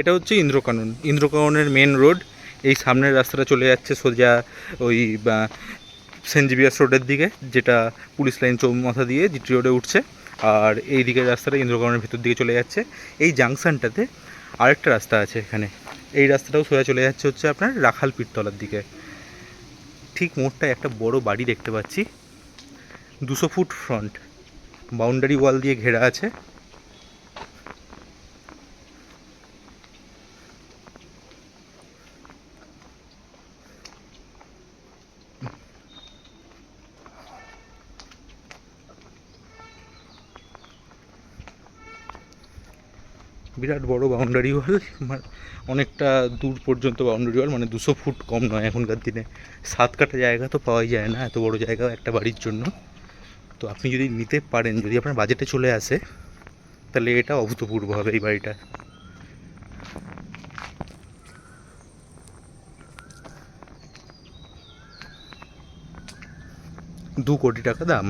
এটা হচ্ছে ইন্দ্রকানন। ইন্দ্রকাননের main road এই সামনের রাস্তাটা চলে যাচ্ছে সোজা ওই সেন্ট জেভিয়ার্স রোডের দিকে, যেটা পুলিশ লাইন চৌমাথা দিয়ে জিটি রোডে উঠছে। আর এই দিকের রাস্তাটা ইন্দ্রকাননের ভেতর দিকে চলে যাচ্ছে। এই জাংশনটাতে আরেকটা রাস্তা আছে এখানে। এই রাস্তাটাও সোজা চলে যাচ্ছে হচ্ছে আপনার রাখাল পীরতলার দিকে। ঠিক মোড়টায় একটা বড় বাড়ি দেখতে পাচ্ছি। দুশো ফুট ফ্রন্ট বাউন্ডারি ওয়াল দিয়ে ঘেরা আছে। বিরাট বড় বাউন্ডারি ওয়াল অনেকটা দূর পর্যন্ত বাউন্ডারি ওয়াল মানে দুশো ফুট কম নয় এখনকার দিনে। সাত কাটা জায়গা তো পাওয়াই যায় না, এত বড় জায়গা একটা বাড়ির জন্য। তো আপনি যদি নিতে পারেন, যদি আপনার বাজেটে চলে আসে, তাহলে এটা অভূতপূর্ব হবে এই বাড়িটা। দু কোটি টাকা দাম।